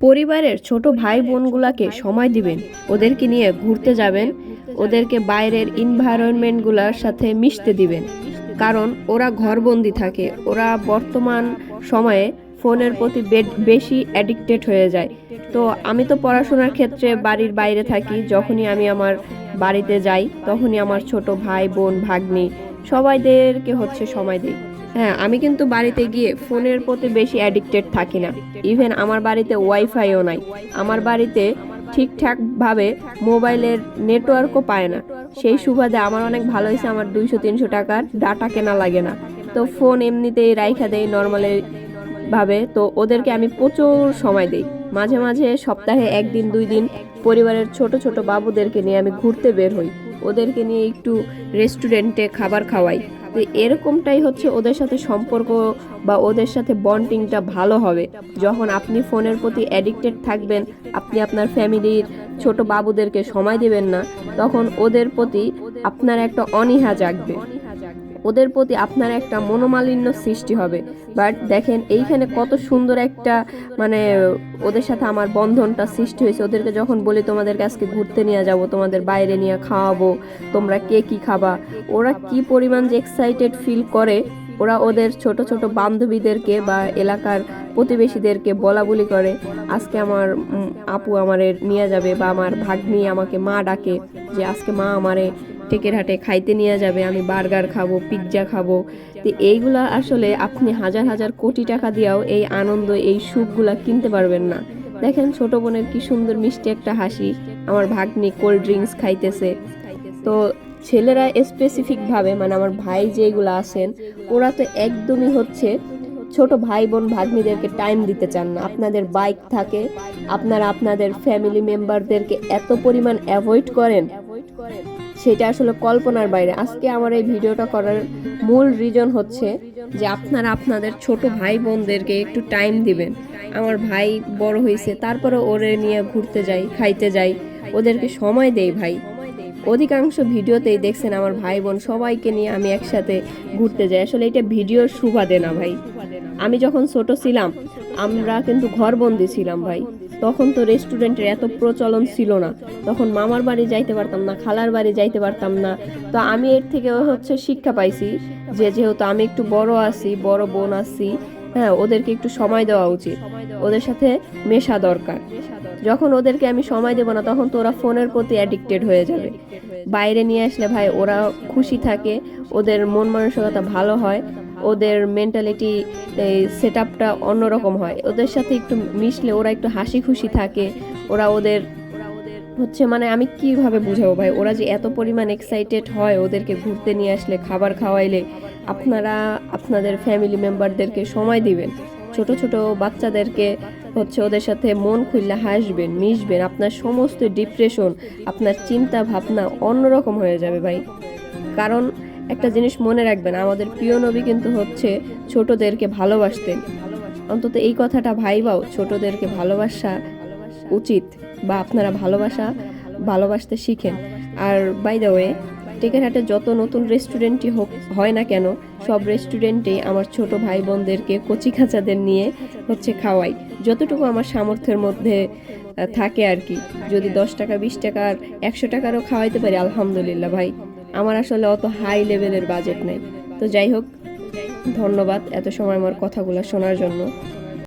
পরিবারের ছোট ভাই বোনগুলাকে সময় দিবেন। ওদেরকে নিয়ে ঘুরতে যাবেন। ওদেরকে বাইরের এনভায়রনমেন্টগুলোর সাথে মিশতে দিবেন। কারণ ওরা ঘরবন্দি থাকে। ওরা বর্তমান সময়ে ফোনের প্রতি বেশি অ্যাডিক্টেড হয়ে যায়। তো আমি তো পড়াশোনার ক্ষেত্রে বাড়ির বাইরে থাকি। যখনই আমি আমার বাড়িতে যাই, তখনই আমার ছোট ভাই, বোন, ভাগ্নি সবাইদেরকে হচ্ছে সময় দিই। হ্যাঁ আমি কিন্তু বাড়িতে গিয়ে ফোনের প্রতি বেশি অ্যাডিক্টেড থাকি না। ইভেন আমার বাড়িতে ওয়াইফাইও নাই। আমার বাড়িতে ঠিকঠাকভাবে মোবাইলের নেটওয়ার্কও পায় না। সেই সুবাদে আমার অনেক ভালো হয়েছে, আমার দুইশো তিনশো টাকার ডাটা কেনা লাগে না। তো ফোন এমনিতেই রাইখা দেয় নর্মালি ভাবে। তো ওদেরকে আমি প্রচুর সময় দিই। মাঝে মাঝে সপ্তাহে একদিন, দুই দিন পরিবারের ছোট ছোট বাবুদেরকে নিয়ে আমি ঘুরতে বের হই। ওদেরকে নিয়ে একটু রেস্টুরেন্টে খাবার খাওয়াই। তো এরকমটাই হচ্ছে ওদের সাথে সম্পর্ক বা ওদের সাথে বন্ডিংটা ভালো হবে। যখন আপনি ফোনের প্রতি অ্যাডিক্টেড থাকবেন, আপনি আপনার ফ্যামিলির ছোট বাবুদেরকে সময় দেবেন না, তখন ওদের প্রতি আপনার একটা অনীহা জাগবে। ওদের প্রতি আপনার একটা মনোমালিন্য সৃষ্টি হবে। বাট দেখেন, এইখানে কত সুন্দর একটা মানে ওদের সাথে আমার বন্ধনটা সৃষ্টি হয়েছে। ওদেরকে যখন বলি, তোমাদেরকে আজকে ঘুরতে নিয়ে যাব, তোমাদের বাইরে নিয়ে খাওয়াবো, তোমরা কে কি খাবা? ওরা কি পরিমাণ যে এক্সাইটেড ফিল করে, ওরা ওদের ছোট ছোট বান্ধবীদেরকে বা এলাকার প্রতিবেশীদেরকে বলা বলি করে, আজকে আমার আপু আমারে নিয়ে যাবে বা আমার ভাগ্নি আমাকে মা ডাকে যে আজকে মা আমারে টেকেরহাটে খাইতে নিয়ে যাবে, আমি বার্গার খাব, পিৎজা খাব। তো এইগুলা আসলে আপনি হাজার হাজার কোটি টাকা দিয়েও এই আনন্দ, এই সুখগুলা কিনতে পারবেন না। দেখেন ছোট বোনের কি সুন্দর মিষ্টি একটা হাসি, আমার ভাগ্নি কোল্ড ড্রিঙ্কস খাইতেছে। তো ছেলেরা স্পেসিফিকভাবে মানে আমার ভাই যেগুলো আছেন, ওরা তো একদমই হচ্ছে ছোট ভাই বোন ভাগ্নিদেরকে টাইম দিতে চান না। আপনাদের বাইক থাকে, আপনারা আপনাদের ফ্যামিলি মেম্বারদেরকে এত পরিমাণ অ্যাভয়েড করেন। সেটা আসলে কল্পনার বাইরে। আজকে আমার এই ভিডিওটা করার মূল রিজন হচ্ছে যে আপনারা আপনাদের ছোট ভাই বোনদেরকে একটু টাইম দিবেন। আমার ভাই বড় হয়েছে, তারপরে ওরে নিয়ে ঘুরতে যাই, খাইতে যাই। ওদেরকে সময় দেই ভাই। অধিকাংশ ভিডিওতেই দেখছেন আমার ভাই বোন সবাইকে নিয়ে আমি একসাথে ঘুরতে যাই। আসলে এটা ভিডিওর সুবাদে না ভাই। আমি যখন ছোট ছিলাম, আমরা কিন্তু ঘরবন্দি ছিলাম ভাই। তখন তো রেস্টুরেন্টের এত প্রচলন ছিল না। তখন মামার বাড়ি যাইতে পারতাম না, খালার বাড়ি যাইতে পারতাম না। তো আমি এর থেকে হচ্ছে শিক্ষা পাইছি যে যেহেতু আমি একটু বড় আছি, বড় বোন আছি হ্যাঁ ওদেরকে একটু সময় দেওয়া উচিত। ওদের সাথে মেশা দরকার। যখন ওদেরকে আমি সময় দেবো না, তখন তো ওরা ফোনের প্রতি অ্যাডিক্টেড হয়ে যাবে। বাইরে নিয়ে আসলে ভাই, ওরা খুশি থাকে, ওদের মন মানসিকতা ভালো হয়। ওদের মেন্টালিটি সেট আপটা অন্যরকম হয়। ওদের সাথে একটু মিশলে ওরা একটু হাসি খুশি থাকে। ওরা ওদের, হচ্ছে মানে আমি কীভাবে বুঝাবো ভাই? ওরা যে এত পরিমাণ এক্সাইটেড হয় ওদেরকে ঘুরতে নিয়ে আসলে, খাবার খাওয়াইলে, আপনারা আপনাদের ফ্যামিলি মেম্বারদেরকে সময় দিবেন। ছোট ছোট বাচ্চাদেরকে হচ্ছে ওদের সাথে মন খুললে হাসবেন, মিশবেন। আপনার সমস্ত ডিপ্রেশন আপনার চিন্তা ভাবনা অন্যরকম হয়ে যাবে ভাই। কারণ একটা জিনিস মনে রাখবেন, আমাদের প্রিয় নবী কিন্তু হচ্ছে ছোটদেরকে ভালোবাসতেন। অন্তত এই কথাটা ভাইবাও, ছোটদেরকে ভালোবাসা উচিত বা আপনারা ভালোবাসা, ভালোবাসতে শিখেন। আর বাই দ্য ওয়ে টেকেরহাটে যত নতুন রেস্টুরেন্টই হোক, হয় না কেন, সব রেস্টুরেন্টেই আমার ছোট ভাই বোনদেরকে কচি খাঁচাদের নিয়ে হচ্ছে খাওয়াই। যতটুকু আমার সামর্থ্যের মধ্যে থাকে আর কি। যদি দশ টাকা, বিশ টাকার একশো টাকারও খাওয়াইতে পারি, আলহামদুলিল্লাহ ভাই। আমার আসলে অত হাই লেভেলের বাজেট নেই। তো যাই হোক, ধন্যবাদ এত সময় আমার কথাগুলো শোনার জন্য।